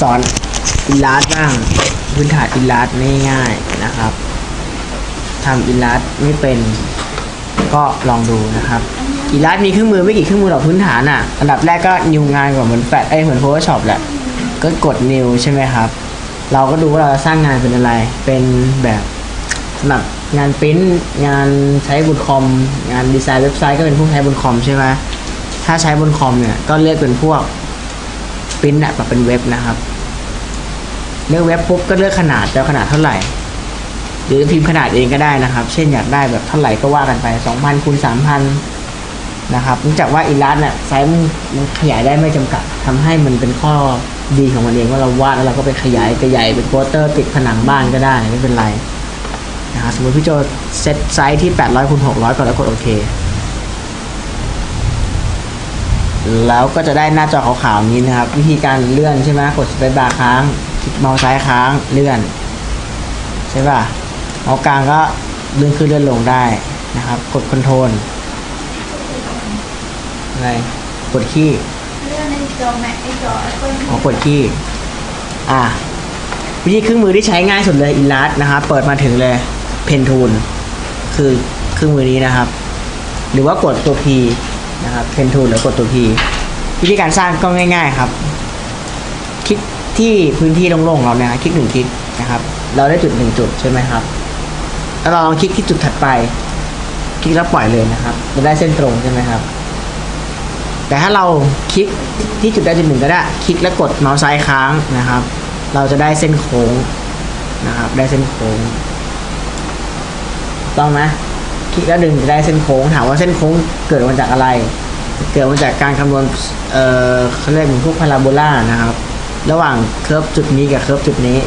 สอนอิลลัสบ้างพื้นฐานอิลลัสง่ายๆนะครับทำอิลลัสไม่เป็นก็ลองดูนะครับอิลลัสมีเครื่องมือไม่กี่เครื่องมือหรอกพื้นฐานอะอันดับแรกก็นิวงานก่อนเหมือนแฟลชไอเหมือน Photoshop แหละก็กดนิวใช่ไหมครับ เราก็ดูว่าเราจะสร้างงานเป็นอะไร เป็นแบบสำหรับงานปริ้นงานใช้บนคอม งานดีไซน์เว็บไซต์ก็เป็นพวกใช้บนคอมใช่ไหมถ้าใช้บนคอมเนี่ยก็เลือกเป็นพวก ปริ้นแบบเป็นเว็บนะครับ เลือกเว็บปุ๊บก็เลือกขนาดจะเอาขนาดเท่าไหร่ หรือพิมพ์ขนาดเองก็ได้นะครับ เช่นอยากได้แบบเท่าไหร่ก็ว่ากันไป 2,000คูณ3,000นะครับเนื่องจากว่าอีลัสเนี่ยไซส์มันขยายได้ไม่จำกัดทำให้มันเป็นข้อดีของมันเองว่าเราวาดแล้วเราก็ไปขยายไปใหญ่เป็นโปสเตอร์ติดผนังบ้านก็ได้ไม่เป็นไรนะครับสมมติพี่โจเซตไซส์ที่800คูณ600ก่อนแล้วกดโอเค แล้วก็จะได้หน้าจอขาวๆอย่างนี้นะครับ วิธีการเลื่อนใช่ไหมกดสเปซบาร์ค้างคลิกเมาส์ซ้ายค้างเลื่อน ใช่ป่ะเมาส์กลางก็เลื่อนขึ้นเลื่อนลงได้นะครับ กดคอนโทรลอะไรกดขี้เรื่องในจอแม็กไอจอแอปเปิลอ๋อกดขี้อะวิธีเครื่องมือที่ใช้ง่ายสุดเลยอินลัสนะครับเปิดมาถึงเลยเพนทูลคือเครื่องมือนี้นะครับ หรือว่ากดตัว P นะครับเพนทูหรือกดตัว P วิธีการสร้างก็ง่าย ๆ ครับคลิกที่พื้นที่โล่งๆเราเนี่ยคลิกหนึ่งคลิกนะครับ เราได้จุดหนึ่งจุดใช่ไหมครับแล้วเราลองคลิกที่จุดถัดไป คลิกแล้วปล่อยเลยนะครับจะได้เส้นตรงใช่ไหมครับ แต่ถ้าเราคลิกที่จุดใดจุดหนึ่งก็ได้คลิกแล้วกดเมาส์ซ้ายค้างนะครับ เราจะได้เส้นโค้งนะครับ ได้เส้นโค้ง ต้องไหม แล้วดึงจะได้เส้นโค้งถามว่าเส้นโค้งเกิดมาจากอะไร เกิดมาจากการคำนวณเอ่อเขาเรียกเหมือนพวกพาราโบลานะครับ ระหว่างเคิร์ฟจุดนี้กับเคิร์ฟจุดนี้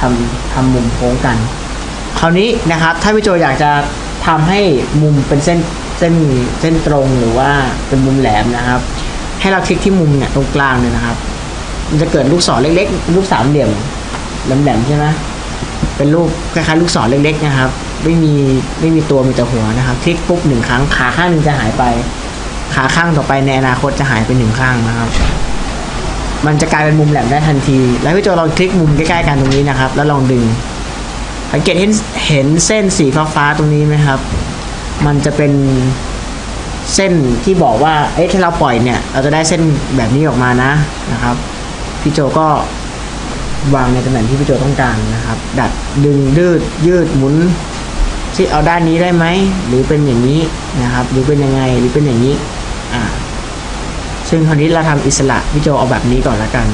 ทำทำมุมโค้งกัน คราวนี้นะครับ ถ้าพี่โจอยากจะทำให้มุมเป็นเส้นเส้นเส้นตรงหรือว่าเป็นมุมแหลมนะครับ ให้เราคลิกที่มุมเนี่ยตรงกลางเนี่ยนะครับ มันจะเกิดลูกศรเล็กๆ รูปสามเหลี่ยมแหลมๆใช่ไหมเป็นรูปคล้ายๆลูกศรเล็กๆนะครับ ไม่มีไม่มีตัวมีแต่หัวนะครับคลิกปุ๊บหนึ่งครั้งขาข้างหนึ่งจะหายไป ขาข้างต่อไปในอนาคตจะหายไปหนึ่งข้างนะครับ มันจะกลายเป็นมุมแหลมได้ทันที แล้วพี่โจลองคลิกมุมใกล้ๆกันตรงนี้นะครับ แล้วลองดึงสังเกตเห็นเห็นเส้นสีฟ้าๆตรงนี้ไหมครับ มันจะเป็นเส้นที่บอกว่า เอ๊ะถ้าเราปล่อยเนี่ย เราจะได้เส้นแบบนี้ออกมานะนะครับ พี่โจก็วางในตำแหน่งที่พี่โจต้องการนะครับ ดัดดึงยืดยืดหมุน ที่เอาด้านนี้ได้ไหมหรือเป็นอย่างนี้นะครับหรือเป็นยังไงหรือเป็นอย่างนี้อ่าซึ่งคราวนี้เราทำอิสระพี่โจเอาแบบนี้ก่อนละกัน